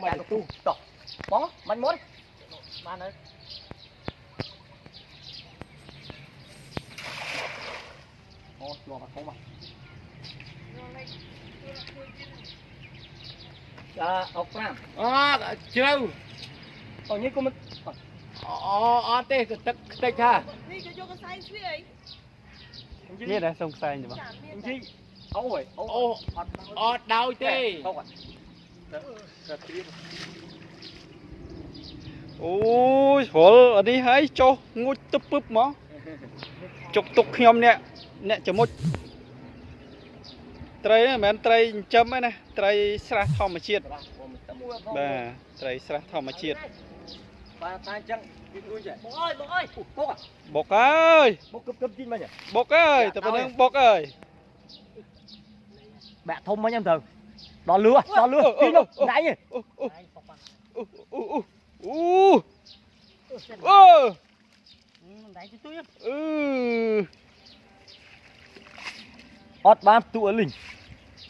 mày tu to bó mạnh mốt. Mà nó ô chùa mà không mà. À ốc ram à châu ở như cô mình ờ. Ờ, ờ, ờ tê tức tức ha biết là sông sai nhưng mà. Gì ôi ôi ôi đau tê. không ạ. អីនេះដែរសុំខ្សែងទេបងចាមានជីអូយអូអូអត់ដោយទេតោះទៅទៀតអូយស្រួលអានេះហើយចុះងូចទឹកពឹបហ្មងជុកទុកខ្ញុំអ្នកអ្នកចមុចត្រីហ្នឹងមិនមែនត្រីចិញ្ចឹមទេណាត្រីស្រះធម្មជាតិបាទខ្ញុំទៅមួយបាទត្រីស្រះធម្មជាតិបាទតែអញ្ចឹងវារួចហើយបងអើយបងអើយពុកបុកអើយពុកគឹបគឹបជីមិញបុកអើយតែប៉ុណ្្នឹងបុកអើយបាក់ធំមិញហ្នឹងទៅដល់លឺដល់លឺទីនោះដៃអូអូអូអូអូអូអូដៃទៅទួយអឺអត់បានទួ đón lửa đón lửa đi đâu nãy nhỉ ừ ừ hót ba tụ ở lình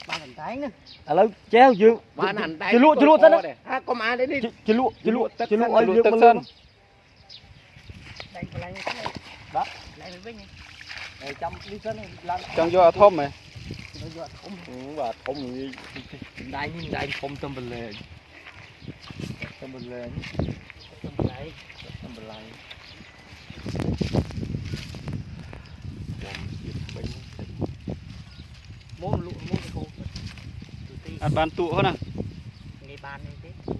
ba hẳn tái nữa à lâu treo dư ba hẳn tái chỉ lụa chỉ lụa thân đấy à có má đấy đi chỉ lụa chỉ lụa chỉ lụa ơi lụa tân sơn đó lại với bên này trăm lít sân làm trong do thơm này nó giọt không và không gì đây nhưng đây không tâm bình lên tâm bình lên tâm bình lấy tâm bình lấy môn lụa môn khô ăn bàn tụ hơn à nghe bàn như thế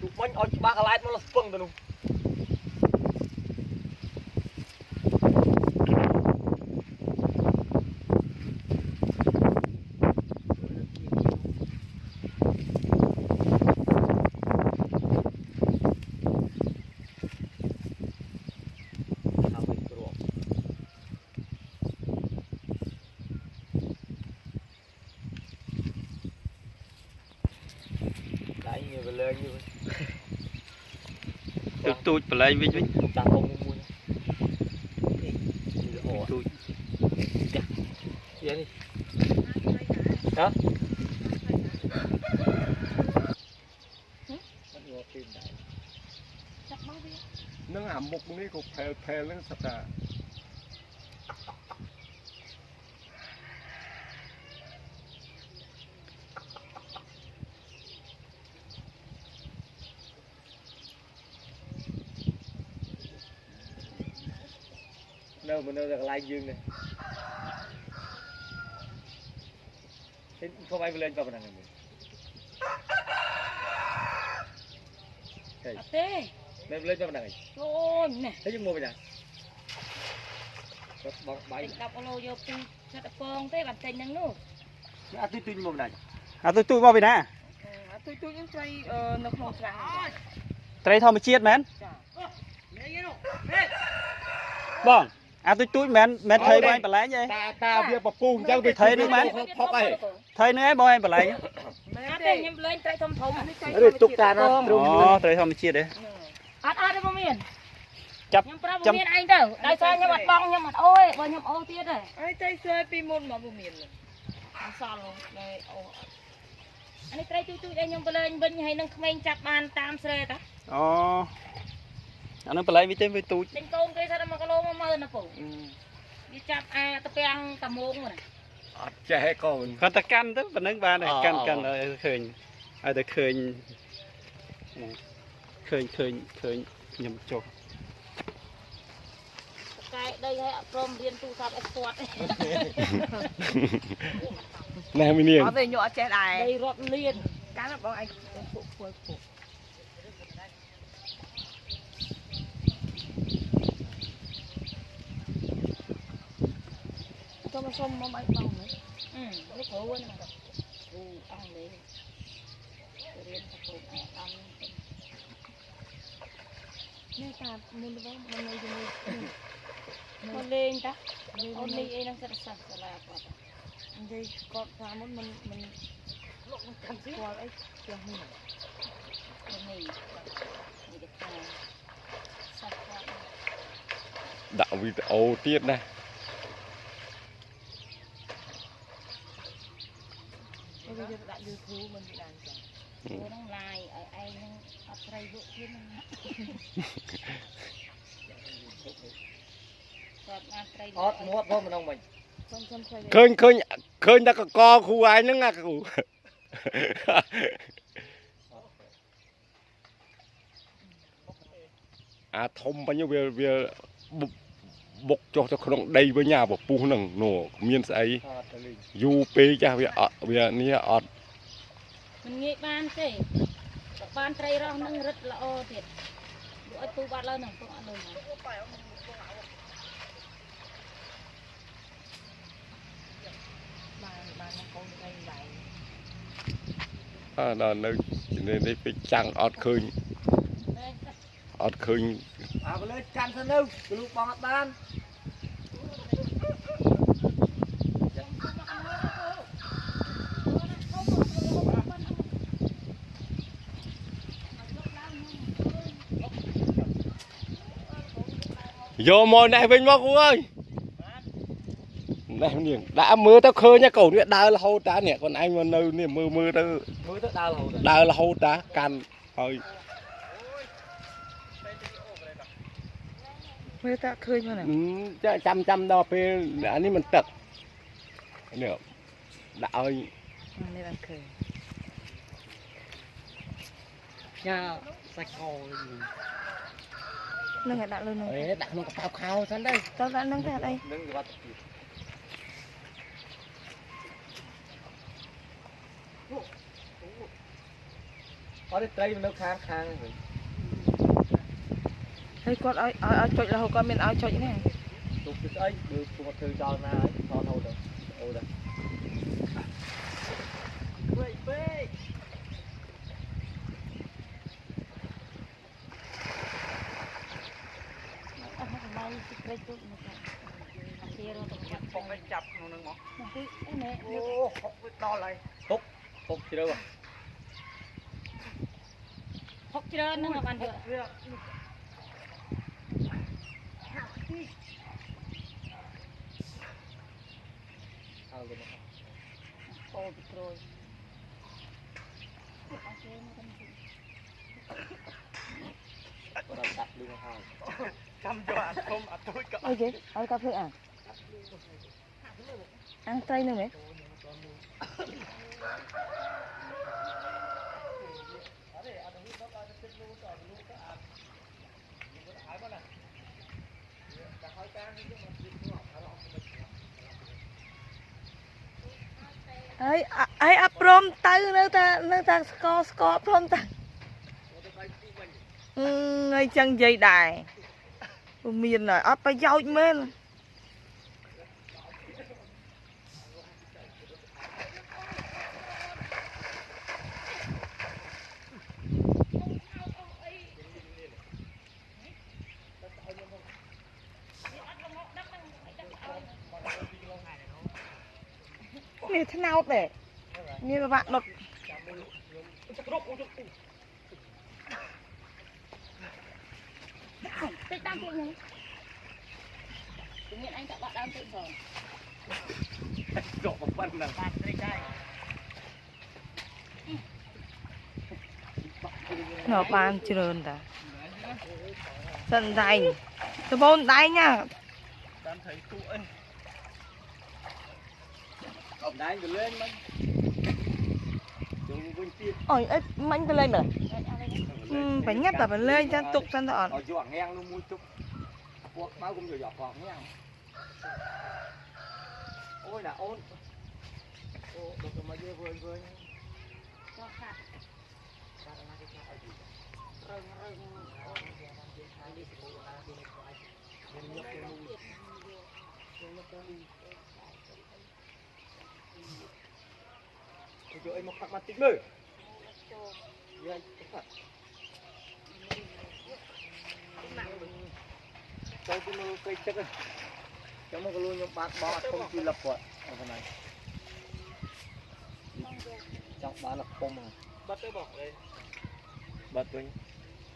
tụ bánh ở bác lại nó là phăng rồi លែងនេះទូចទូចបលែងវិញវិញចាស់ធំមួយអូទូចយានេះហ៎យកពីដៃចាប់មកវានឹងអាមុខនេះក៏ផែលផែលនឹងស្ថា នៅមកនៅតែកន្លែងយើងនេះទេខ្ញុំឲ្យវាលេងប៉ុណ្ណឹងហ្នឹងអត់ទេនៅលេងប៉ុណ្ណឹងឯងអូយនេះហើយយើងមកវិញណាគាត់បោកបាយ10គីឡូយកពីឆាត់ពងទេបានចេញហ្នឹងនោះអត់ទុយទុយមកវិញណាអាទូចទូចមកពីណាអាទុយទុយហ្នឹងស្រីនៅក្នុងច្រាំងត្រីធម្មជាតិមែនចាបង អាទូចទូចមែនមែនថៃបងឯងបលែងទេតាតាវាពពុះអញ្ចឹងវាថៃនឹងមែនផុកអីថៃនេះឯងបងឯងបលែងមែនទេខ្ញុំលេងត្រីធំធំនេះត្រីឬទុកតាណាអូទ្រុំត្រីធម្មជាតិទេអត់អត់ទេមិនមានចាប់ខ្ញុំប្រាប់ចាំមិនមានឯងទៅដោយសារខ្ញុំអត់បងខ្ញុំអត់អូយបើខ្ញុំអូទៀតទេអីតែស្រើពីមុនមកពុំមានអត់សល់លើអូអានេះត្រីជួយជួយឲ្យខ្ញុំបលែងវិញហើយនឹងក្មេងចាប់បានតាមស្រែតាអូ អានឹងបលែងវិញទេវាទូចចេញកូនគេថា1គីឡូ10000ណាពូវាចាប់អាតពាំងតមងណាអត់ចេះកូនគាត់តែកាន់ទៅប៉ុណ្្នឹងបានហើយអកាន់អកាន់ឲ្យឃើញឲ្យតែឃើញឃើញឃើញឃើញខ្ញុំចុះកែដីឲ្យអត់ព្រមរៀនទូរស័ព្ទឲ្យស្ទាត់ណែមីនាងអត់ទេញក់អត់ចេះដែរដីរត់លៀនកាលណាបងឯងពួកពួកពួក nó xông nó bay bằng đấy ừ. Lúc đó quên mà đọc ừ ăn đấy rồi em tập cùng ăn nên ta muốn đâu mình lấy gì mình lên ta. Con đi em đang rất sẵn sàng là quả ta đây con ta muốn mình mình lúc mình cầm cái quả ấy kiểu mình. Mình. Đạo video tiết này. គេថាសិស្សគាត់ដាក់វីដេអូទៀតណាគេយកដាក់ YouTube មិនបានចឹងហ្នឹងឡាយឲ្យនឹងអត់ត្រីលក់ទៀតហ្នឹងគាត់បានត្រីលក់អត់មាត់ផងម្ដងមិញសុំសុំត្រីឃើញឃើញឃើញតែកកគ្រូឯងហ្នឹងណាគ្រូអាធំបាញ់វាវា បុកបុកចុះទៅក្នុងដីវិញអាពពុះហ្នឹងនោះមានស្អីអត់ទៅលេងយូរពេកចាស់វាអត់វានេះអត់មិនងាយបានទេបើបានត្រីរស់នឹងរឹតល្អទៀតយកឲ្យពូបាត់ឡើយនឹងពុកអត់លុយមកបានបានកូនត្រីដៃអើដល់នៅនេះនេះពេកចាំងអត់ឃើញ អត់ឃើញ អាទៅលើកាន់ទៅនៅគ្រូបងអត់បាន យកមកនេះវិញមកគ្រូអើយនេះនាងដាក់មើលទៅឃើញកូនវាដើររហូតតានេះខ្លួនឯងមកនៅនេះមើលមើលទៅ មើលទៅដើររហូត ដើររហូតតាកាន់ហើយ មើលតាឃើញមកណាចាំចាំដល់ពេលអានេះមិនទឹកនេះដាក់ឲ្យនេះបានឃើញយ៉ាសាច់កោនឹងដាក់លើនឹងអេដាក់ក្នុងកប៉ៅខោសិនទៅទៅដាក់នឹងទៅអត់អីនឹងវត្តទៀតអត់ត្រីនៅខាងខាងវិញ ហើយគាត់ឲ្យឲ្យឲ្យចុចរហូតគាត់មានឲ្យចុចណាទុកទៅស្អីមើលពុកធ្វើដល់ណាហើយថតហូតទៅអូដែរពេកពេកអស់មកមកត្រីទុកមកអាជារត់ទៅបាត់ផងឲ្យចាប់ក្នុងហ្នឹងមកមកទីអីណែអូហុកវាដល់ហើយពុកជ្រៅហុកច្រើនហ្នឹងបានយក Overgroeid. Ok, cà phê à? Ăn trai nữa mấy? Hãy subscribe cho kênh Ghiền Mì Gõ Để không bỏ lỡ những video hấp dẫn ហើយហើយអត់ព្រមទៅនៅតែនៅតែស្កស្កព្រមទៅអឺហើយចឹងនិយាយដែរពុំមានហើយអត់ប្រយោជន៍មែន ថ្នោតដែរមានប្រវាក់ដុត តិចតាមទៀតហ្នឹងជំនាញអញក៏បាត់ដើមតិចផង ចុកប៉ុណ្ណឹង បានត្រីដែរ nó banច្រើនតាសិនដៃដបូនដៃញ៉ា តាមថៃទូអី កំដែងទៅលេងមិនចូលវិញទៀត អើយអីមាញ់ទៅលេងមើលបញ្ញាប់តែបលេងចាទុកសិនទៅអត់ ឲ្យយកងាំងនោះមួយទុកពួកបើគុំយកយកផងងាំងអូយណាអូនអូដល់ទៅមកយើងវិញវិញ ចោះខាត់ កាលណាគេថាឲ្យ រឹងរឹងអូន យកទៅយកអីមកផាត់មកតិចមើលយាយផាត់ចូលទៅមើលពេកទឹ Tujuh ini makan mati mặt Ya, cepat. Tôi cũng nuôi cây chất rồi. Chẳng mà có nuôi những bát bó không chỉ lập vợ Ở phần này. Chẳng bá lập không mà. Bắt cái bọc đây. Bật với